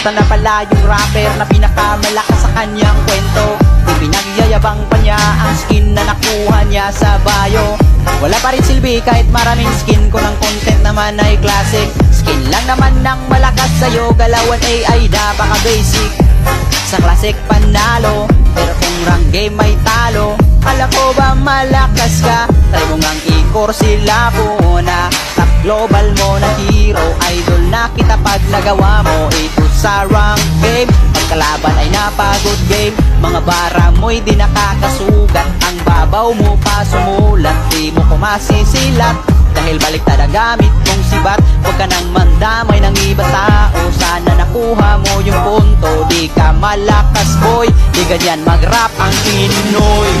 Kamusta na pala yung rapper na pinakamalakas sa kanyang kwento. Pinagyayabang pa niya ang skin na nakuha niya sa bayo Wala pa rin silbi kahit maraming skin ko ng content naman ay classic. Skin lang naman ng malakas sa'yo Galawan AI napaka basic. Sa classic panalo Pero kung rank game may talo Kala ko ba malakas ka? Try mo ngang i-core sila muna Top global mo na hero Idol na kita pag nagawa mo Ito sa rank game Pagkalaban ay napagod game. Mga bara mo'y di nakakasugat. Ang babaw mo pa sumulat. Di mo kumasisilat dahil baliktad ang gamit mong sibat. Huwag ka nang mandamay ng ibang tao. Sana nakuha mo yung punto. Di ka malakas boy. Di ganyan mag-rap ang Pinoy